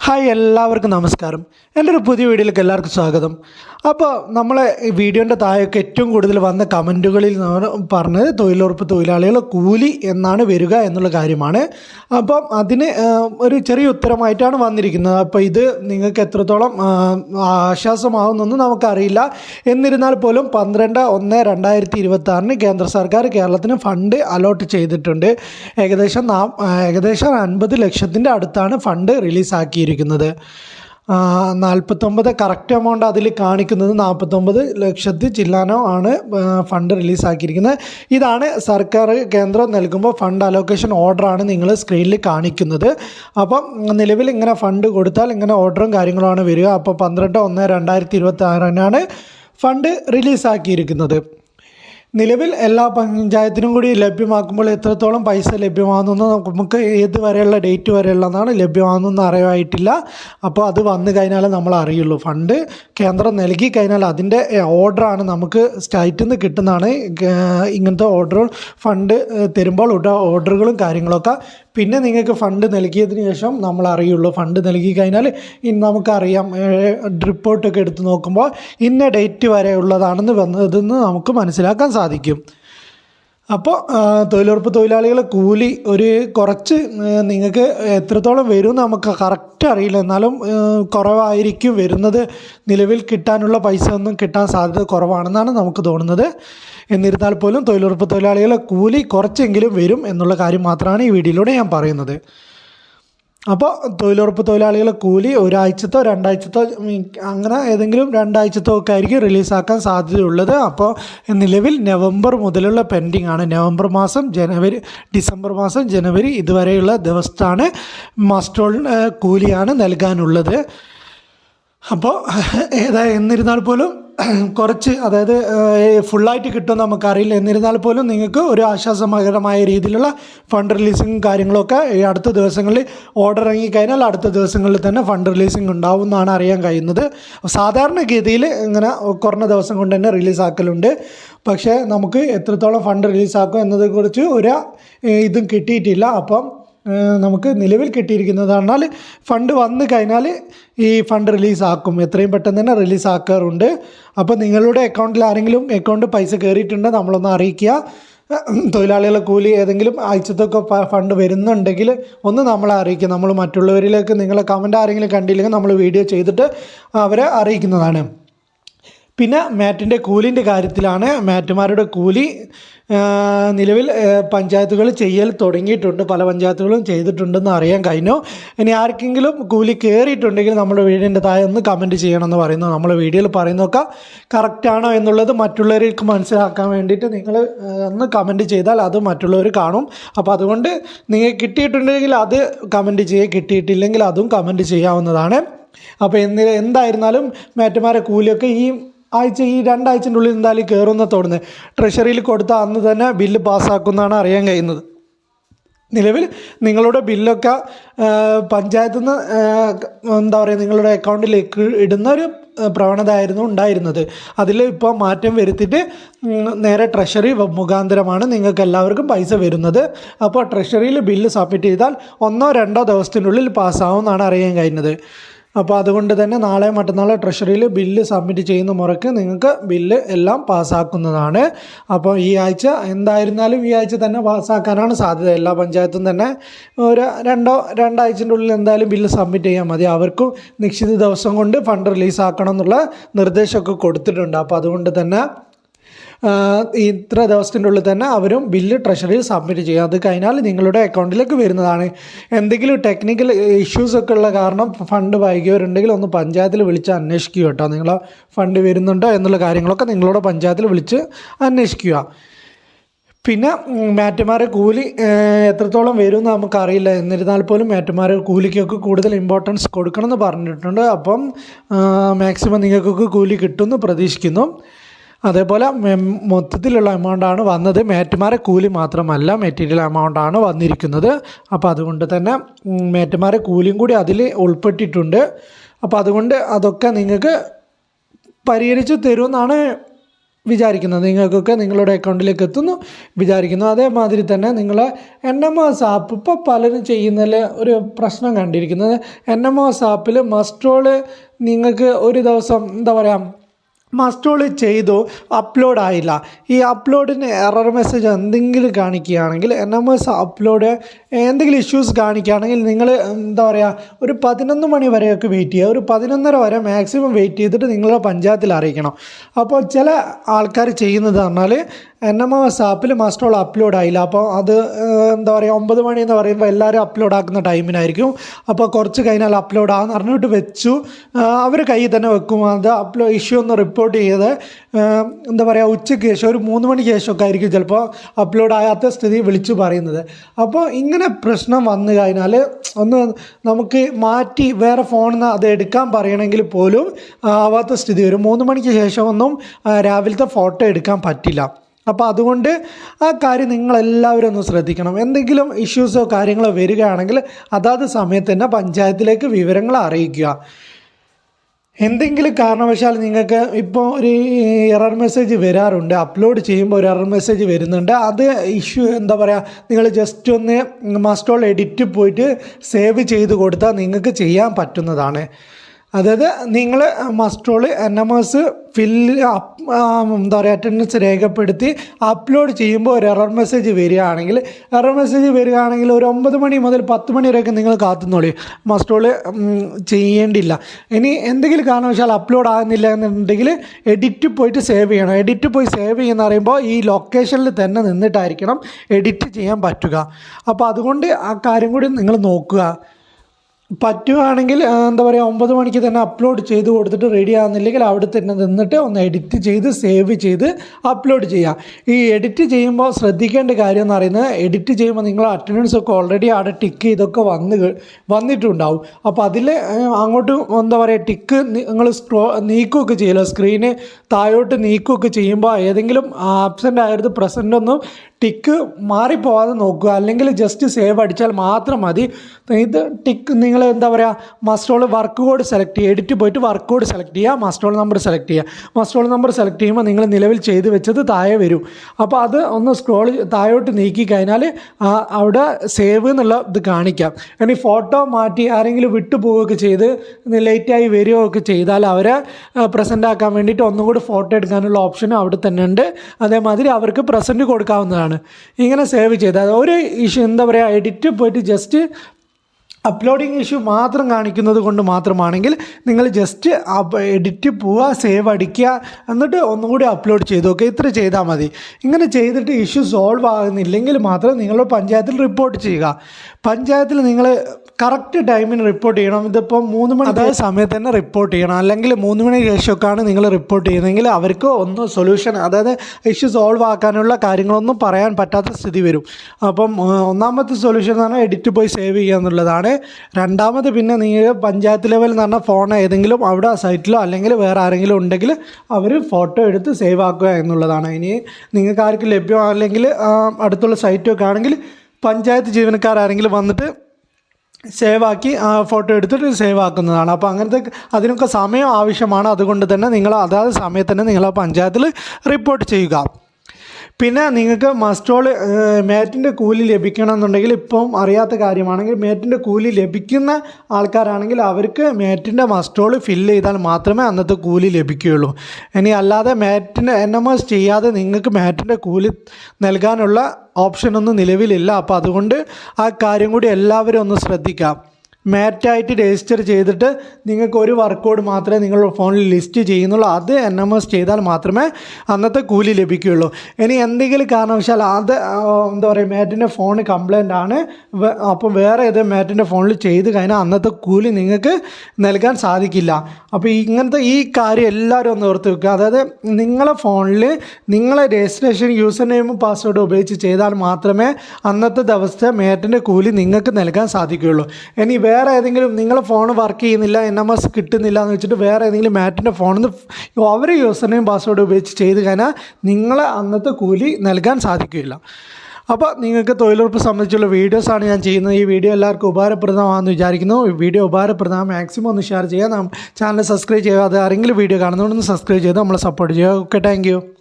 Hi എല്ലാവർക്കും നമസ്കാരം. എന്റെ ഒരു പുതിയ വീഡിയോയിലേക്ക് എല്ലാവർക്കും സ്വാഗതം. അപ്പോൾ നമ്മളെ വീഡിയോന്റെ താഴെയൊക്കെ ഏറ്റവും കൂടുതൽ വന്ന കമന്റുകളിൽ പറഞ്ഞത് തൊഴിലുറപ്പ് തൊഴിലാളികൾ കൂലി എന്നാണ് വരിക എന്നുള്ള കാര്യമാണ്. അപ്പം അതിന് ഒരു ചെറിയ ഉത്തരമായിട്ടാണ് വന്നിരിക്കുന്നത്. അപ്പോൾ ഇത് നിങ്ങൾക്ക് എത്രത്തോളം ആ, നമുക്കറിയില്ല. എന്നിരുന്നാൽ പോലും പന്ത്രണ്ട് ഒന്ന് രണ്ടായിരത്തി ഇരുപത്തി കേന്ദ്ര സർക്കാർ കേരളത്തിന് ഫണ്ട് അലോട്ട് ചെയ്തിട്ടുണ്ട്. ഏകദേശം നാം ഏകദേശം അൻപത് ലക്ഷത്തിന്റെ അടുത്താണ് ഫണ്ട് റിലീസാക്കിയിരിക്കുന്നത് നാൽപ്പത്തൊമ്പത് കറക്റ്റ് എമൗണ്ട് അതിൽ കാണിക്കുന്നത് നാൽപ്പത്തൊമ്പത് ലക്ഷത്തി ചില്ലാനോ ആണ് ഫണ്ട് റിലീസാക്കിയിരിക്കുന്നത് ഇതാണ് സർക്കാർ കേന്ദ്രം നൽകുമ്പോൾ ഫണ്ട് അലോക്കേഷൻ ഓർഡറാണ് നിങ്ങൾ സ്ക്രീനിൽ കാണിക്കുന്നത്. അപ്പം നിലവിൽ ഇങ്ങനെ ഫണ്ട് കൊടുത്താൽ ഇങ്ങനെ ഓർഡറും കാര്യങ്ങളുമാണ് വരിക. അപ്പോൾ പന്ത്രണ്ട് ഒന്ന് രണ്ടായിരത്തി ഇരുപത്തി ആറിനാണ് ഫണ്ട് റിലീസാക്കിയിരിക്കുന്നത് നിലവിൽ എല്ലാ പഞ്ചായത്തിനും കൂടി ലഭ്യമാക്കുമ്പോൾ എത്രത്തോളം പൈസ ലഭ്യമാകുന്നു നമുക്ക് ഏത് വരെയുള്ള ഡേറ്റ് വരെയുള്ളതാണ് ലഭ്യമാകുന്നതെന്ന് അറിയായിട്ടില്ല അപ്പോൾ അത് വന്നു കഴിഞ്ഞാൽ നമ്മൾ അറിയുള്ളൂ. ഫണ്ട് കേന്ദ്രം നൽകി കഴിഞ്ഞാൽ അതിന്റെ ഓർഡറാണ് നമുക്ക് സ്റ്റേറ്റിൽ നിന്ന് കിട്ടുന്നതാണ്. ഇങ്ങനത്തെ ഓർഡർ ഫണ്ട് തരുമ്പോൾ ഓർഡറുകളും കാര്യങ്ങളൊക്കെ പിന്നെ നിങ്ങൾക്ക് ഫണ്ട് നൽകിയതിന് ശേഷം നമ്മൾ അറിയുള്ളൂ. ഫണ്ട് നൽകി കഴിഞ്ഞാൽ ഇന്ന് നമുക്കറിയാം റിപ്പോർട്ടൊക്കെ എടുത്ത് നോക്കുമ്പോൾ ഇന്ന ഡേറ്റ് വരെ ഉള്ളതാണെന്ന് വന്നതെന്ന് നമുക്ക് മനസ്സിലാക്കാൻ സാധിക്കും. അപ്പോൾ തൊഴിലുറപ്പ് തൊഴിലാളികളെ കൂലി ഒരു കുറച്ച് നിങ്ങൾക്ക് എത്രത്തോളം വരും നമുക്ക് കറക്റ്റ് അറിയില്ല. എന്നാലും കുറവായിരിക്കും വരുന്നത്. നിലവിൽ കിട്ടാനുള്ള പൈസ ഒന്നും കിട്ടാൻ സാധ്യത കുറവാണെന്നാണ് നമുക്ക് തോന്നുന്നത്. എന്നിരുന്നാൽ പോലും തൊഴിലുറപ്പ് തൊഴിലാളികളെ കൂലി കുറച്ചെങ്കിലും വരും എന്നുള്ള കാര്യം മാത്രമാണ് ഈ വീഡിയോയിലൂടെ ഞാൻ പറയുന്നത്. അപ്പോൾ തൊഴിലുറപ്പ് തൊഴിലാളികളെ കൂലി ഒരാഴ്ചത്തോ രണ്ടാഴ്ചത്തോ അങ്ങനെ ഏതെങ്കിലും രണ്ടാഴ്ചത്തോ ഒക്കെ ആയിരിക്കും റിലീസാക്കാൻ സാധ്യതയുള്ളത്. അപ്പോൾ നിലവിൽ നവംബർ മുതലുള്ള പെൻഡിങ് ആണ്. നവംബർ മാസം ജനുവരി ഡിസംബർ മാസം ജനുവരി ഇതുവരെയുള്ള ദിവസത്താണ് മസ്റ്റോൾ കൂലിയാണ് നൽകാനുള്ളത്. അപ്പോൾ ഏതാ എന്നിരുന്നാൽ പോലും കുറച്ച് അതായത് ഫുള്ളായിട്ട് കിട്ടുമെന്ന് നമുക്കറിയില്ല. എന്നിരുന്നാൽ പോലും നിങ്ങൾക്ക് ഒരു ആശ്വാസകരമായ രീതിയിലുള്ള ഫണ്ട് റിലീസിങ്ങും കാര്യങ്ങളൊക്കെ ഈ അടുത്ത ദിവസങ്ങളിൽ ഓർഡർ ഇറങ്ങിക്കഴിഞ്ഞാൽ അടുത്ത ദിവസങ്ങളിൽ തന്നെ ഫണ്ട് റിലീസിങ് ഉണ്ടാവും എന്നാണ് അറിയാൻ കഴിയുന്നത്. സാധാരണഗതിയിൽ ഇങ്ങനെ കുറഞ്ഞ ദിവസം കൊണ്ട് തന്നെ റിലീസാക്കലുണ്ട് പക്ഷേ നമുക്ക് എത്രത്തോളം ഫണ്ട് റിലീസാക്കും എന്നതിനെക്കുറിച്ച് ഒരു ഇതും കിട്ടിയിട്ടില്ല. അപ്പം നമുക്ക് നിലവിൽ കിട്ടിയിരിക്കുന്നത് പറഞ്ഞാൽ ഫണ്ട് വന്നു കഴിഞ്ഞാൽ ഈ ഫണ്ട് റിലീസാക്കും. എത്രയും പെട്ടെന്ന് തന്നെ റിലീസാക്കാറുണ്ട്. അപ്പോൾ നിങ്ങളുടെ അക്കൗണ്ടിൽ ആരെങ്കിലും അക്കൗണ്ട് പൈസ കയറിയിട്ടുണ്ട് നമ്മളൊന്ന് അറിയിക്കുക. തൊഴിലാളികളെ കൂലി ഏതെങ്കിലും ആഴ്ചത്തൊക്കെ ഫണ്ട് വരുന്നുണ്ടെങ്കിൽ ഒന്ന് നമ്മളെ അറിയിക്കുക. നമ്മൾ മറ്റുള്ളവരിലേക്ക് നിങ്ങളെ കമന്റ് ആരെങ്കിലും കണ്ടില്ലെങ്കിൽ നമ്മൾ വീഡിയോ ചെയ്തിട്ട് അവരെ അറിയിക്കുന്നതാണ്. പിന്നെ മാറ്റിന്റെ കൂലിന്റെ കാര്യത്തിലാണ് മാറ്റുമാരുടെ കൂലി നിലവിൽ പഞ്ചായത്തുകൾ ചെയ്യൽ തുടങ്ങിയിട്ടുണ്ട്. പല പഞ്ചായത്തുകളും ചെയ്തിട്ടുണ്ടെന്ന് അറിയാൻ കഴിഞ്ഞു. ഇനി ആർക്കെങ്കിലും കൂലി കയറിയിട്ടുണ്ടെങ്കിൽ നമ്മുടെ വീടിന്റെ താഴെ ഒന്ന് കമന്റ് ചെയ്യണമെന്ന് പറയുന്നു. നമ്മൾ വീഡിയോയിൽ പറയുന്നതൊക്കെ കറക്റ്റാണോ എന്നുള്ളത് മറ്റുള്ളവർക്ക് മനസ്സിലാക്കാൻ വേണ്ടിയിട്ട് നിങ്ങൾ ഒന്ന് കമന്റ് ചെയ്താൽ അത് മറ്റുള്ളവർ കാണും. അപ്പോൾ അതുകൊണ്ട് നിങ്ങൾ കിട്ടിയിട്ടുണ്ടെങ്കിൽ അത് കമന്റ് ചെയ്യുക കിട്ടിയിട്ടില്ലെങ്കിൽ അതും കമന്റ് ചെയ്യാവുന്നതാണ്. അപ്പോൾ എന്ത് എന്തായിരുന്നാലും മാറ്റുമാരെ കൂലിയൊക്കെ ഈ ആഴ്ച ഈ രണ്ടാഴ്ചന്റെ ഉള്ളിൽ എന്തായാലും കയറുന്ന തോന്നുന്നത് ട്രഷറിയിൽ കൊടുത്ത അന്ന് തന്നെ ബില്ല് പാസ്സാക്കുന്നതാണ് അറിയാൻ കഴിയുന്നത്. നിലവിൽ നിങ്ങളുടെ ബില്ലൊക്കെ പഞ്ചായത്തിൽ നിന്ന് എന്താ പറയുക നിങ്ങളുടെ അക്കൗണ്ടിലേക്ക് ഇടുന്ന ഒരു ആ, പ്രവണത ആയിരുന്നു ഉണ്ടായിരുന്നത്. അതിൽ ഇപ്പോൾ മാറ്റം വരുത്തിയിട്ട് നേരെ ട്രഷറി മുഖാന്തരമാണ് നിങ്ങൾക്ക് എല്ലാവർക്കും പൈസ വരുന്നത്. അപ്പോൾ ട്രഷറിയിൽ ബില്ല് സബ്മിറ്റ് ചെയ്താൽ ഒന്നോ രണ്ടോ ദിവസത്തിനുള്ളിൽ പാസ്സാവും എന്നാണ് അറിയാൻ കഴിയുന്നത്. അപ്പോൾ അതുകൊണ്ട് തന്നെ നാളെ മറ്റന്നാൾ ട്രഷറിയിൽ ബില്ല് സബ്മിറ്റ് ചെയ്യുന്ന മുറയ്ക്ക് നിങ്ങൾക്ക് ബില്ല് എല്ലാം പാസ്സാക്കുന്നതാണ്. അപ്പോൾ ഈ ആഴ്ച എന്തായിരുന്നാലും ഈ ആഴ്ച തന്നെ പാസ്സാക്കാനാണ് സാധ്യത. എല്ലാ പഞ്ചായത്തും തന്നെ ഒരു രണ്ടോ രണ്ടാഴ്ചന്റെ ഉള്ളിൽ എന്തായാലും ബില്ല് സബ്മിറ്റ് ചെയ്യാൻ മതി. അവർക്കും നിശ്ചിത ദിവസം കൊണ്ട് ഫണ്ട് റിലീസാക്കണം എന്നുള്ള നിർദ്ദേശമൊക്കെ കൊടുത്തിട്ടുണ്ട്. അപ്പോൾ അതുകൊണ്ട് തന്നെ ഇത്ര ദിവസത്തിന്റെ ഉള്ളിൽ തന്നെ അവരും ബില്ല് ട്രഷറിയിൽ സബ്മിറ്റ് ചെയ്യും. അത് കഴിഞ്ഞാൽ നിങ്ങളുടെ അക്കൗണ്ടിലേക്ക് വരുന്നതാണ്. എന്തെങ്കിലും ടെക്നിക്കൽ ഇഷ്യൂസ് ഒക്കെ ഉള്ള കാരണം ഫണ്ട് വൈകിയവരുണ്ടെങ്കിൽ ഒന്ന് പഞ്ചായത്തിൽ വിളിച്ച് അന്വേഷിക്കുക കേട്ടോ. നിങ്ങളെ ഫണ്ട് വരുന്നുണ്ടോ എന്നുള്ള കാര്യങ്ങളൊക്കെ നിങ്ങളുടെ പഞ്ചായത്തിൽ വിളിച്ച് അന്വേഷിക്കുക. പിന്നെ മാറ്റുമാരെ കൂലി എത്രത്തോളം വരും എന്ന് നമുക്കറിയില്ല. എന്നിരുന്നാൽ പോലും മാറ്റുമാരെ കൂലിക്കൊക്കെ കൂടുതൽ ഇമ്പോർട്ടൻസ് കൊടുക്കണമെന്ന് പറഞ്ഞിട്ടുണ്ട്. അപ്പം മാക്സിമം നിങ്ങൾക്കൊക്കെ കൂലി കിട്ടുമെന്ന് പ്രതീക്ഷിക്കുന്നു. അതേപോലെ മൊത്തത്തിലുള്ള എമൗണ്ടാണ് വന്നത്. മേറ്റുമാരെ കൂലി മാത്രമല്ല മെറ്റീരിയൽ എമൗണ്ടാണ് വന്നിരിക്കുന്നത്. അപ്പോൾ അതുകൊണ്ട് തന്നെ മേറ്റുമാരെ കൂലിയും കൂടി അതിൽ ഉൾപ്പെട്ടിട്ടുണ്ട്. അപ്പോൾ അതുകൊണ്ട് അതൊക്കെ നിങ്ങൾക്ക് പരിഹരിച്ച് തരുമെന്നാണ് വിചാരിക്കുന്നത്. നിങ്ങൾക്കൊക്കെ നിങ്ങളുടെ അക്കൗണ്ടിലേക്ക് എത്തുന്നു. വിചാരിക്കുന്നു അതേമാതിരി തന്നെ നിങ്ങൾ എൻ എം എസ് ആപ്പ് ഇപ്പോൾ പലരും ചെയ്യുന്നതിൽ ഒരു പ്രശ്നം കണ്ടിരിക്കുന്നത്. എൻ എം എസ് ആപ്പിൽ മസ്ട്രോൾ നിങ്ങൾക്ക് ഒരു ദിവസം എന്താ പറയുക മസ്റ്റോൾ ചെയ്തു അപ്ലോഡ് ആയില്ല. ഈ അപ്ലോഡിന് എറർ മെസ്സേജ് എന്തെങ്കിലും കാണിക്കുകയാണെങ്കിൽ എൻ എം എസ് അപ്ലോഡ് എന്തെങ്കിലും ഇഷ്യൂസ് കാണിക്കുകയാണെങ്കിൽ നിങ്ങൾ എന്താ പറയുക ഒരു പതിനൊന്ന് മണി വരെയൊക്കെ വെയിറ്റ് ചെയ്യുക. ഒരു പതിനൊന്നര വരെ മാക്സിമം വെയിറ്റ് ചെയ്തിട്ട് നിങ്ങളുടെ പഞ്ചായത്തിൽ അറിയിക്കണം. അപ്പോൾ ചില ആൾക്കാർ ചെയ്യുന്നത് പറഞ്ഞാൽ എൻ എം എസ് ആപ്പിൽ മസ്റ്റോൾ അപ്ലോഡ് ആയില്ല. അപ്പോൾ അത് എന്താ പറയുക ഒമ്പത് മണി എന്ന് പറയുമ്പോൾ എല്ലാവരും അപ്ലോഡ് ആക്കുന്ന ടൈമിനായിരിക്കും. അപ്പോൾ കുറച്ച് കഴിഞ്ഞാൽ അപ്ലോഡ് ആകുന്ന പറഞ്ഞിട്ട് വെച്ചു. അവർ കയ്യിൽ തന്നെ വെക്കും. അത് അപ്ലോ ഇഷ്യൂ ഒന്ന് റിപ്പോർട്ട് ചെയ്ത് എന്താ പറയുക ഉച്ചയ്ക്ക് ശേഷം ഒരു മൂന്ന് മണിക്ക് ശേഷമൊക്കെ ആയിരിക്കും ചിലപ്പോൾ അപ്ലോഡ് ആകാത്ത സ്ഥിതി വിളിച്ചു പറയുന്നത്. അപ്പോൾ ഇങ്ങനെ പ്രശ്നം വന്നു കഴിഞ്ഞാൽ ഒന്ന് നമുക്ക് മാറ്റി വേറെ ഫോണിൽ നിന്ന് അത് എടുക്കാൻ പറയണമെങ്കിൽ പോലും ആവാത്ത സ്ഥിതി വരും. മൂന്ന് മണിക്ക് ശേഷമൊന്നും രാവിലത്തെ ഫോട്ടോ എടുക്കാൻ പറ്റില്ല. അപ്പോൾ അതുകൊണ്ട് ആ കാര്യം നിങ്ങളെല്ലാവരും ഒന്ന് ശ്രദ്ധിക്കണം. എന്തെങ്കിലും ഇഷ്യൂസോ കാര്യങ്ങളോ വരികയാണെങ്കിൽ അതാത് സമയത്ത് തന്നെ പഞ്ചായത്തിലേക്ക് വിവരങ്ങൾ അറിയിക്കുക. എന്തെങ്കിലും കാരണവശാൽ നിങ്ങൾക്ക് ഇപ്പോൾ ഒരു എറർ മെസ്സേജ് വരാറുണ്ട് അപ്ലോഡ് ചെയ്യുമ്പോൾ ഒരു എറർ മെസ്സേജ് വരുന്നുണ്ട് അത് ഇഷ്യൂ എന്താ പറയുക നിങ്ങൾ ജസ്റ്റ് ഒന്ന് മസ്റ്റോൾ എഡിറ്റ് പോയിട്ട് സേവ് ചെയ്ത് കൊടുത്താൽ നിങ്ങൾക്ക് ചെയ്യാൻ പറ്റുന്നതാണ്. അതായത് നിങ്ങൾ മസ്റ്റോൾ എൻ എം എസ് ഫില്ല് എന്താ പറയുക അറ്റൻഡൻസ് രേഖപ്പെടുത്തി അപ്ലോഡ് ചെയ്യുമ്പോൾ ഒരു എറർ മെസ്സേജ് വരികയാണെങ്കിൽ എറർ മെസ്സേജ് വരികയാണെങ്കിൽ ഒരു ഒമ്പത് മണി മുതൽ പത്ത് മണി വരെയൊക്കെ നിങ്ങൾ കാത്തുന്നോളി. മസ്റ്റോൾ ചെയ്യേണ്ടില്ല. ഇനി എന്തെങ്കിലും കാരണവശാൽ അപ്ലോഡ് ആകുന്നില്ല എന്നുണ്ടെങ്കിൽ എഡിറ്റ് പോയിട്ട് സേവ് ചെയ്യണം. എഡിറ്റ് പോയി സേവ് ചെയ്യുന്ന പറയുമ്പോൾ ഈ ലൊക്കേഷനിൽ തന്നെ നിന്നിട്ടായിരിക്കണം എഡിറ്റ് ചെയ്യാൻ പറ്റുക. അപ്പോൾ അതുകൊണ്ട് ആ കാര്യം കൂടി നിങ്ങൾ നോക്കുക. പറ്റുകയാണെങ്കിൽ എന്താ പറയുക ഒമ്പത് മണിക്ക് തന്നെ അപ്ലോഡ് ചെയ്ത് കൊടുത്തിട്ട് റെഡി ആകുന്നില്ലെങ്കിൽ അവിടെ തന്നെ നിന്നിട്ട് ഒന്ന് എഡിറ്റ് ചെയ്ത് സേവ് ചെയ്ത് അപ്ലോഡ് ചെയ്യാം. ഈ എഡിറ്റ് ചെയ്യുമ്പോൾ ശ്രദ്ധിക്കേണ്ട കാര്യം എന്ന് പറയുന്നത് എഡിറ്റ് ചെയ്യുമ്പോൾ നിങ്ങൾ അറ്റൻഡൻസ് ഒക്കെ ഓൾറെഡി അവിടെ ടിക്ക് ചെയ്തൊക്കെ വന്ന് വന്നിട്ടുണ്ടാവും. അപ്പോൾ അതിൽ അങ്ങോട്ട് എന്താ പറയുക ടിക്ക് നിങ്ങൾ സ്ക്രോ നീക്കുകയൊക്കെ ചെയ്യില്ല സ്ക്രീന് താഴോട്ട് നീക്കുകയൊക്കെ ചെയ്യുമ്പോൾ ഏതെങ്കിലും ആബ്സെന്റ് ആയത് പ്രസന്റ് ഒന്നും ടിക്ക് മാറിപ്പോവാതെ നോക്കുക. അല്ലെങ്കിൽ ജസ്റ്റ് സേവ് അടിച്ചാൽ മാത്രം മതി. ഇത് ടിക്ക് നിങ്ങൾ എന്താ പറയുക muster roll work code select ചെയ്യുക. എഡിറ്റ് പോയിട്ട് വർക്ക് കോഡ് സെലക്ട് ചെയ്യുക. മസ്റ്റോൾ നമ്പർ സെലക്ട് ചെയ്യുക. മസ്റ്റോൾ നമ്പർ സെലക്ട് ചെയ്യുമ്പോൾ നിങ്ങൾ നിലവിൽ ചെയ്ത് വെച്ചത് താഴെ വരും. അപ്പോൾ അത് ഒന്ന് സ്ക്രോൾ താഴോട്ട് നീക്കി കഴിഞ്ഞാൽ അവിടെ സേവ് എന്നുള്ള ഇത് കാണിക്കാം. ഇനി ഫോട്ടോ മാറ്റി ആരെങ്കിലും വിട്ടു പോവുകയൊക്കെ ചെയ്ത് ലേറ്റായി വരികയൊക്കെ ചെയ്താൽ അവരെ പ്രസന്റ് ആക്കാൻ വേണ്ടിയിട്ട് ഒന്നും കൂടി ഫോട്ടോ എടുക്കാനുള്ള ഓപ്ഷനും അവിടെ തന്നെ ഉണ്ട്. അതേമാതിരി അവർക്ക് പ്രസന്റ് കൊടുക്കാവുന്നതാണ്. ഇങ്ങനെ സേവ് ചെയ്താൽ ഒരു ഇഷ്യൂ എന്താ പറയുക എഡിറ്റ് പോയിട്ട് ജസ്റ്റ് അപ്ലോഡിങ് ഇഷ്യൂ മാത്രം കാണിക്കുന്നത് കൊണ്ട് മാത്രമാണെങ്കിൽ നിങ്ങൾ ജസ്റ്റ് എഡിറ്റ് പോവുക സേവ് അടിക്കുക എന്നിട്ട് ഒന്നുകൂടി അപ്ലോഡ് ചെയ്ത്. നോക്കുക ഇത്ര ചെയ്താൽ മതി. ഇങ്ങനെ ചെയ്തിട്ട് ഇഷ്യൂ സോൾവ് ആകുന്നില്ലെങ്കിൽ മാത്രം നിങ്ങൾ പഞ്ചായത്തിൽ റിപ്പോർട്ട് ചെയ്യുക. പഞ്ചായത്തിൽ നിങ്ങൾ കറക്റ്റ് ടൈമിന് റിപ്പോർട്ട് ചെയ്യണം. ഇതിപ്പോൾ മൂന്ന് മണി അതായത് സമയത്ത് തന്നെ റിപ്പോർട്ട് ചെയ്യണം. അല്ലെങ്കിൽ മൂന്ന് മണി ശേഷമൊക്കെയാണ് നിങ്ങൾ റിപ്പോർട്ട് ചെയ്യുന്നതെങ്കിൽ അവർക്ക് ഒന്ന് സൊല്യൂഷൻ അതായത് ഇഷ്യൂ സോൾവ് ആക്കാനുള്ള കാര്യങ്ങളൊന്നും പറയാൻ പറ്റാത്ത സ്ഥിതി വരും. അപ്പം ഒന്നാമത്തെ സൊല്യൂഷൻ എന്ന് പറഞ്ഞാൽ എഡിറ്റ് പോയി സേവ് ചെയ്യുക എന്നുള്ളതാണ്. രണ്ടാമത് പിന്നെ നിങ്ങൾ പഞ്ചായത്ത് ലെവൽ എന്ന് പറഞ്ഞാൽ ഫോൺ ഏതെങ്കിലും അവിടെ സൈറ്റിലോ അല്ലെങ്കിൽ വേറെ ആരെങ്കിലും ഉണ്ടെങ്കിൽ അവർ ഫോട്ടോ എടുത്ത് സേവ് ആക്കുക എന്നുള്ളതാണ്. ഇനി നിങ്ങൾക്ക് ആർക്കും ലഭ്യമാണെങ്കിൽ അല്ലെങ്കിൽ അടുത്തുള്ള സൈറ്റൊക്കെ ആണെങ്കിൽ പഞ്ചായത്ത് ജീവനക്കാർ ആരെങ്കിലും വന്നിട്ട് സേവ് ആക്കി ആ ഫോട്ടോ എടുത്തിട്ട് സേവ് ആക്കുന്നതാണ് അപ്പോൾ അങ്ങനത്തെ അതിനൊക്കെ സമയം ആവശ്യമാണ്. അതുകൊണ്ട് തന്നെ നിങ്ങൾ അതാത് സമയത്ത് തന്നെ നിങ്ങൾ പഞ്ചായത്തിൽ റിപ്പോർട്ട് ചെയ്യുക. പിന്നെ നിങ്ങൾക്ക് മസ്റ്റോൾ മേറ്റിന്റെ കൂലി ലഭിക്കണം എന്നുണ്ടെങ്കിൽ ഇപ്പം അറിയാത്ത കാര്യമാണെങ്കിൽ മേറ്റിന്റെ കൂലി ലഭിക്കുന്ന ആൾക്കാരാണെങ്കിൽ അവർക്ക് മേറ്റിന്റെ മസ്റ്റോൾ ഫില്ല് ചെയ്താൽ മാത്രമേ അന്നത്തെ കൂലി ലഭിക്കുകയുള്ളൂ. ഇനി അല്ലാതെ മേറ്റിന്റെ എൻ എം എസ് ചെയ്യാതെ നിങ്ങൾക്ക് മേറ്റിന്റെ കൂലി നൽകാനുള്ള ഓപ്ഷനൊന്നും നിലവിലില്ല. അപ്പോൾ അതുകൊണ്ട് ആ കാര്യം കൂടി എല്ലാവരും ഒന്ന് ശ്രദ്ധിക്കാം. മാറ്റായിട്ട് രജിസ്റ്റർ ചെയ്തിട്ട് നിങ്ങൾക്ക് ഒരു വർക്കൗട്ട് മാത്രമേ നിങ്ങളുടെ ഫോണിൽ ലിസ്റ്റ് ചെയ്യുന്നുള്ളൂ. അത് എൻ എം എസ് ചെയ്താൽ മാത്രമേ അന്നത്തെ കൂലി ലഭിക്കുകയുള്ളൂ. ഇനി എന്തെങ്കിലും കാരണവശാൽ അത് എന്താ പറയുക മാറ്റിന്റെ ഫോൺ കംപ്ലൈന്റ് ആണ്. അപ്പം വേറെ ഏത് മാറ്റിന്റെ ഫോണിൽ ചെയ്ത് കഴിഞ്ഞാൽ അന്നത്തെ കൂലി നിങ്ങൾക്ക് നൽകാൻ സാധിക്കില്ല. അപ്പോൾ ഇങ്ങനത്തെ ഈ കാര്യം എല്ലാവരും ഒന്ന് ഓർത്ത് വെക്കുക. അതായത് നിങ്ങളെ ഫോണിൽ നിങ്ങളെ രജിസ്ട്രേഷൻ യൂസർ നെയിമും പാസ്വേഡും ഉപയോഗിച്ച് ചെയ്താൽ മാത്രമേ അന്നത്തെ ദിവസത്തെ മേറ്റിന്റെ കൂലി നിങ്ങൾക്ക് നൽകാൻ സാധിക്കുകയുള്ളൂ. ഇനി വേറെ ഏതെങ്കിലും നിങ്ങളെ ഫോൺ വർക്ക് ചെയ്യുന്നില്ല എൻ എം എസ് കിട്ടുന്നില്ല എന്ന് വെച്ചിട്ട് വേറെ ഏതെങ്കിലും മാറ്റിന്റെ ഫോണിൽ നിന്ന് അവർ യൂസർ നെയിം പാസ്വേഡ് ഉപയോഗിച്ച് ചെയ്ത് കഴിഞ്ഞാൽ നിങ്ങളെ അന്നത്തെ കൂലി നൽകാൻ സാധിക്കില്ല. അപ്പോൾ നിങ്ങൾക്ക് തൊഴിലുറപ്പ് സംബന്ധിച്ചുള്ള വീഡിയോസാണ് ഞാൻ ചെയ്യുന്നത്. ഈ വീഡിയോ എല്ലാവർക്കും ഉപകാരപ്രദമാണെന്ന് വിചാരിക്കുന്നു. ഈ വീഡിയോ ഉപകാരപ്രദമാണ് മാക്സിമം ഒന്ന് ഷെയർ ചെയ്യുക. ചാനൽ സബ്സ്ക്രൈബ് ചെയ്യുക. അത് ആരെങ്കിലും വീഡിയോ കാണുന്നതുകൊണ്ട് സബ്സ്ക്രൈബ് ചെയ്ത് നമ്മളെ സപ്പോർട്ട് ചെയ്യുക. Okay thank